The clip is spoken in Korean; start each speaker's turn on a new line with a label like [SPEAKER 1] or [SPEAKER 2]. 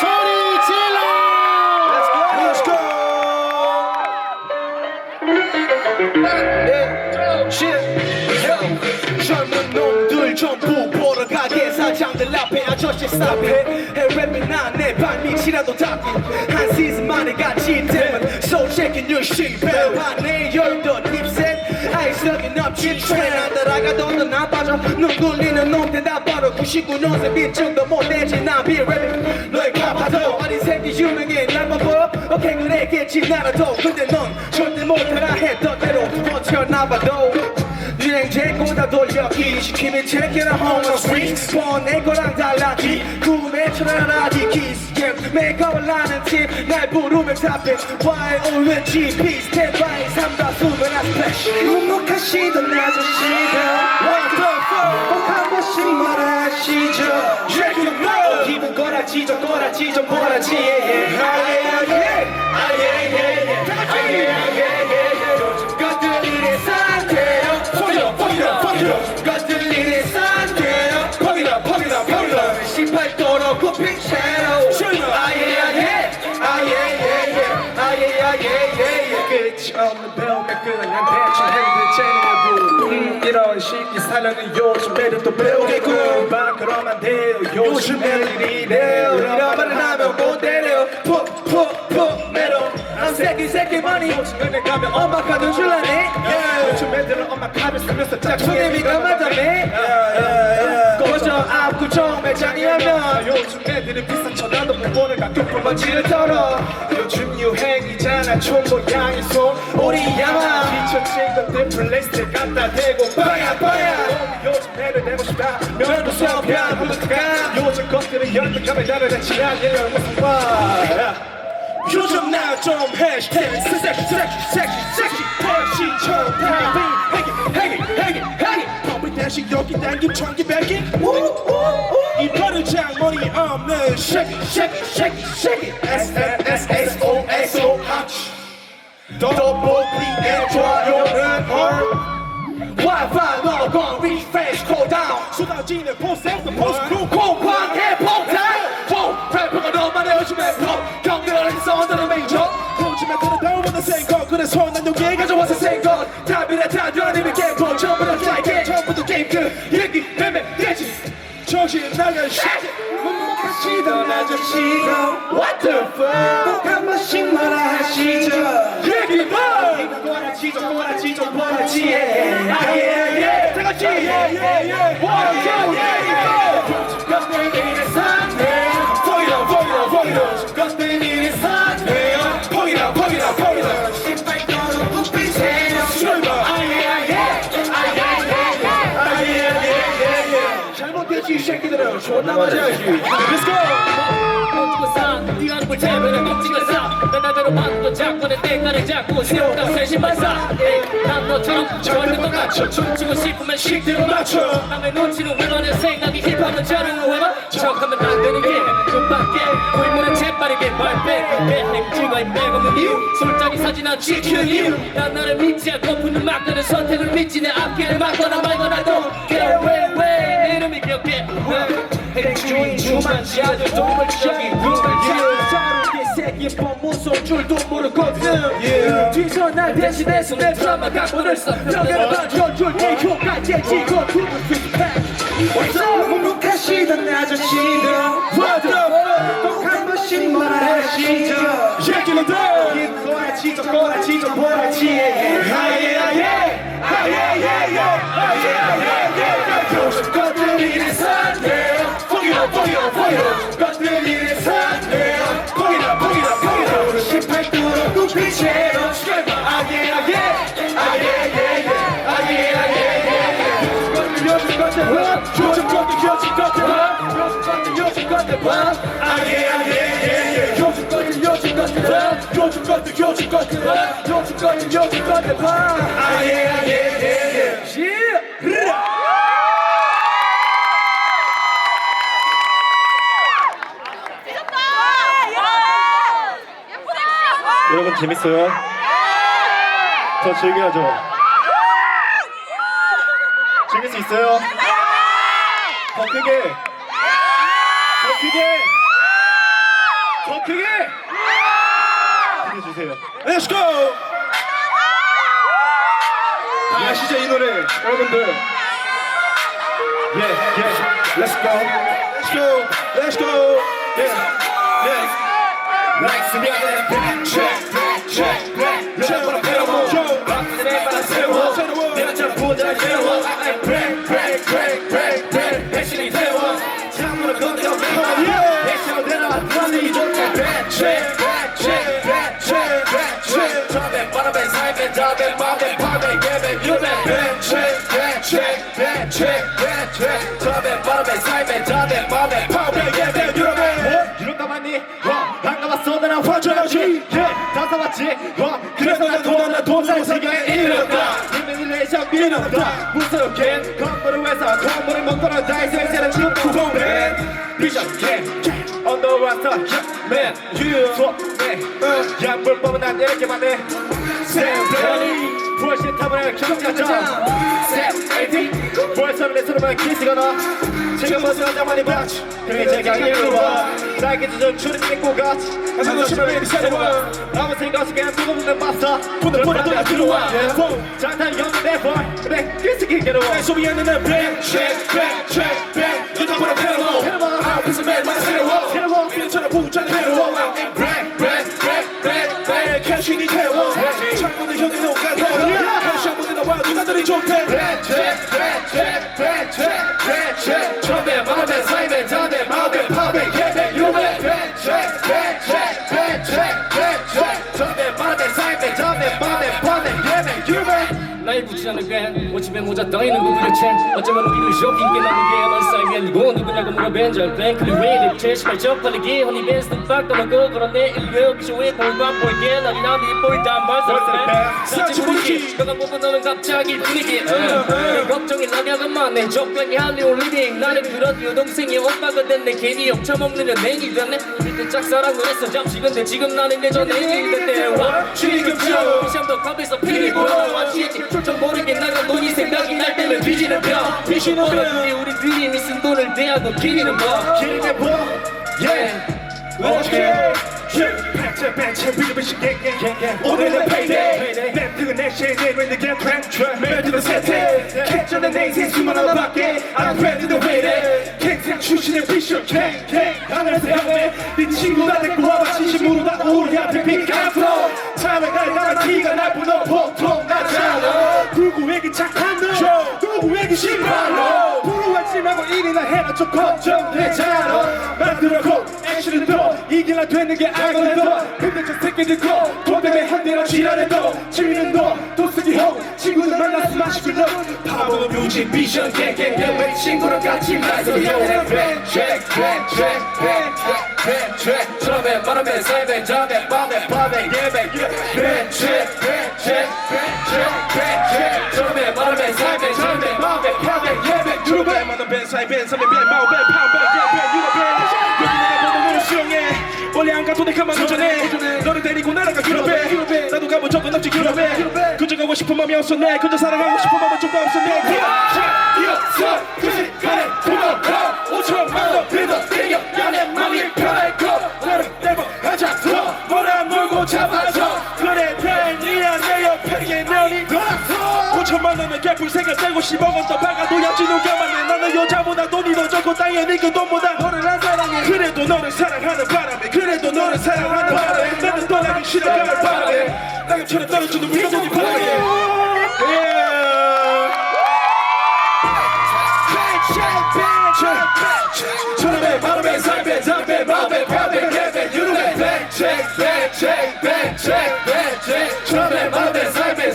[SPEAKER 1] 소리 질러!
[SPEAKER 2] Let's go.
[SPEAKER 3] 네, 젊은 놈들 전부 보러 가게. 사장들 앞에 아저씨 스탑해 해랩이 난내 발밑이라도 닿게 한 시즌 만에 같이 되면 So shaking your shit bell 반내 열던 립셋 아이스하게 넘친 트렌 안 따라가던 넌 안 빠져 눈 굴리는 놈들 다 바로 99년생 빈증도 못 내지 난 비 랩 너의 가파도 어린 새끼 유명해 날만 보여 오케이 그랬겠지 나라도. 근데 넌 절대 못하라 했던 대로 버텨나봐도 제고 다 돌려 시키면 home on street 뻔내 거랑 달라지 구매처럼 하지 kiss yeah 메이크업을 하는 팀날 부르면 답해 Y-O-N-G-P Stand by 삼다수면 아 스페셜 묵묵하시던 아저씨가 What the fuck 꼭한 번씩 말하시죠 Check it out 기분 거라지 좀 거라지 좀 보라지 yeah yeah 아 yeah yeah 아 yeah yeah yeah 아 yeah yeah yeah
[SPEAKER 2] 음, 이런 식이 살려는 요즘 애들 또 배우겠군. 밖으로만 돼요. 요즘 애들이 이래요.
[SPEAKER 3] 이런 말을 하면 못 때려 푹푹푹 내려 I'm 새끼 새끼 money.
[SPEAKER 2] 은혜 가면
[SPEAKER 3] 엄마 카드 줄라네.
[SPEAKER 2] 요즘 애들은 엄마 카드 쓰면서
[SPEAKER 3] 손님이가 맞다네 꺼져 앞구 정 매장이라면
[SPEAKER 2] 요즘 애들은 비싼 못 보는 가격뿐만
[SPEAKER 3] 먼지를 털어
[SPEAKER 2] 요즘 유행이잖아 총 모양이 손.
[SPEAKER 3] 우리 야마.
[SPEAKER 2] 지쳐진 것들 플레이스를 갖다 대고
[SPEAKER 3] 빠야 빠야.
[SPEAKER 2] 요즘 애들 내고 싶다.
[SPEAKER 3] 면도 서편 부탁가
[SPEAKER 2] 요즘 것들은 연극하면 나를 대치 않으려 무슨 말. 요즘 나좀 해시태그 당김 청기 배기 이 버르장 머리 없는 쉐기 쉐기 쉐기 쉐기 S N S S O S O 더블 B의 좋아요는 얼
[SPEAKER 3] Wi-Fi logon refresh cooldown
[SPEAKER 2] 쏟아지는 포센트 포스트
[SPEAKER 3] 공황의 폭탄 보 래퍼가 너만의 요즘에 법 경계를 써드는 메이저
[SPEAKER 2] 요즘에 들은 다운받는 생
[SPEAKER 3] 게임 끝 얘기 매매 되지.
[SPEAKER 2] 정신 나간 shit
[SPEAKER 3] 묵묵하시던 아저씨가 What the fuck? 꼭한 번씩 말하시죠.
[SPEAKER 2] 얘기 봐
[SPEAKER 3] 꼬라지 좀 꼬라지 좀 꼬라지 아예예. 다 같이 예예예. One two three 존나 맞아야지. Let's go.
[SPEAKER 4] 멈추고서 뛰어는 걸 재면에 멈추고서 난 나대로 받고 잡고 내 대가를 잡고 세웠다 세신 반사 난 너처럼 절대 똑같죠 춤추고 싶으면 식대로 맞춰 남의 눈치는 왜너내 생각이 힙하면 저는 왜너 척하면 안 되는 게 금방게 고인물은 재빠르게 발빼 내 행지가 빼고는 이유 술자리 사진아 지키는 이유 난 나를 믿지 않고프는 막다른 선택을 믿지 내 앞길을 막거나 말거나 don't care way way 내 이름이 기억해 아들 동물적인 눈을
[SPEAKER 3] 자루게 새끼 뻔무서운 줄도 모르거든. 뒤서 날 대신해서 내 드라마 각본을 써. 벽에는 반겨줄 네 효과 재지고 두분 피드백 묵묵하시던 아저씨들. What the fuck? 꼭한 번씩 말하시죠 좀 꼬라지 좀 보라지 아예 아예 아예 요즘 것들 요즘 것들 요즘 것들 요즘 것들 봐 아예 아예 예예 요즘 것들 요즘 것들 봐 요즘 것들 요즘 것들 봐 요즘 것들 요즘 것들 봐 아예 아예 예예
[SPEAKER 1] 여러분 재밌어요? 더 즐겨야죠. 즐길 수 있어요? 더 크게? 더 크게? 더 크게? 해주세요.
[SPEAKER 2] Let's go! 다 아시죠 이 노래? 여러분들. Yeah yeah. Let's go. Let's go. Let's go. Yeah Yeah Like 수비하는 check check check 바로 배워보 박스에 바라 세워 내가처럼 부자를 세워 I break break break break break 백신이 세워 창문을 건드려 백신을 내놔 너는 좋게 check check check check check 처음에 바람에 삶에 잠에 맘에 밤에 예배 유배 check check check check check 처음에 바람에 삶에 잠에 맘에 밤에
[SPEAKER 1] 이미레이션 미련없다 무섭게 건물을 위해서 건물을 먹거나 다이 생세는 지금
[SPEAKER 2] 구공맨 비전 yeah
[SPEAKER 1] 언더와서
[SPEAKER 2] you
[SPEAKER 1] 수업네 양불법은 난 이렇게만 해 샘플이 부활신 타문을 경험자자 샘 부활선을 내 손으로 키스거나. 지금 벗은 한장만이 봐. 그게 제가 일로와 나에게 좀 추는 땡고 가
[SPEAKER 2] 하나도 심하게 새로워
[SPEAKER 1] 아무 생각 없이 그냥 먹는 밥사
[SPEAKER 2] 오늘 보라 또 들어와
[SPEAKER 1] 장탄 영대 볼 그래 키스기 괴로워.
[SPEAKER 2] 소비하는 내 브레인 check back check back 유독 보다 패러워. 앞에서 매일마다 새로워.
[SPEAKER 1] 새로워.
[SPEAKER 2] 미련처럼 부자는 괴로워
[SPEAKER 4] 부지런한 게 옷집에 모자 떠있는 그 도대체 어쩌면 우리를 쇼핑 깨나는 게넌 사이에 누구 누구냐고 물어 벤절 뱅크리 왜 이렇게 제시발 적발리기 허니 벤스 빡 떠나고 그런데 일교 기쇼에 볼밤 볼게? 날이 나비 볼담 발사 사치 분위기 너가 보고 너는 갑자기 분위기. 어. 걱정이 나냐가 많네 적당히 하네 올리빙 나는 그런 여동생이 오빠가 됐네. 괜히 엉쳐먹는 연예인이 됐네. 그때 짝사랑을 했어. 잠시 근데 지금 나는 내 전애인이 됐네 와
[SPEAKER 2] 지금 저
[SPEAKER 4] 시험도 컵에서 피리 보여왔 지좀 모르게 나가 돈이 생각이 날 때면 뒤지는 벽
[SPEAKER 2] 뒤지는 벽.
[SPEAKER 4] 어른들이 우리 드림이 쓴 돈을 대하고 기리는 법
[SPEAKER 1] 기름의 보
[SPEAKER 2] 오케이. 벤츠 벤츠 비즈비시 갱갱 오늘은 페이데이 내 뜨는 내 시대 왜 내게 트렌드 멜트는 세트 캐쳐낸 내 인생 수많은 밖에 I'm ready to wait it 출신의 비쇼 갱갱 하늘에서 향해. 네 친구가 데리고 와봐 진심으로 다 우리 앞에 픽 앞으로. 참에 날 나가 티가 날 뿐어 보통 나잖아. 누구에게 착한 너. 누구에게 너 부러워하지 말고 일이나 해라 좀 걱정되잖아. 만들어고 더 이길라 되는 게 알거든 근데 저 새끼들 거돈 때문에 한대로 지랄해도 재미는 너 도쓰기 형 친구들 만나서 마시고 너 바보 뮤직 비전 갱갱갱 왜 친구랑 같이 마셔
[SPEAKER 4] 트랙 처음에 말하며 삶에 잠에 밤에 밤에 예배 트랙 처음에 말하며 삶에 잠에 밤에 밤에 예배
[SPEAKER 2] 유럽에 많은 밴 사이 밴 삼에 밴 마오 밴 파운 적은 없지 유럽에 그저 가고 싶은 맘이 없었네. 그저 사랑하고 싶은 맘은 좀더 없었네. 이었어 5천만 원에 개뿔 생각되고 10억 원 더 박아둬야지 누가 말해 나는 여자보다 돈이 더 적고 당연히 그 돈보다 너를 안 사랑해 그래도 너를 사랑하는 바람에 그래도 너를 사랑하는 바람에 나는 떠나기 싫어 가을 바람에 낙엽처럼 떨어지는 물건이 바람에 처럼에 바람에 삶에 담배 맘에 밤에 예배 유럽 에 백책 백책 백책 백책 처럼에 바람에 삶에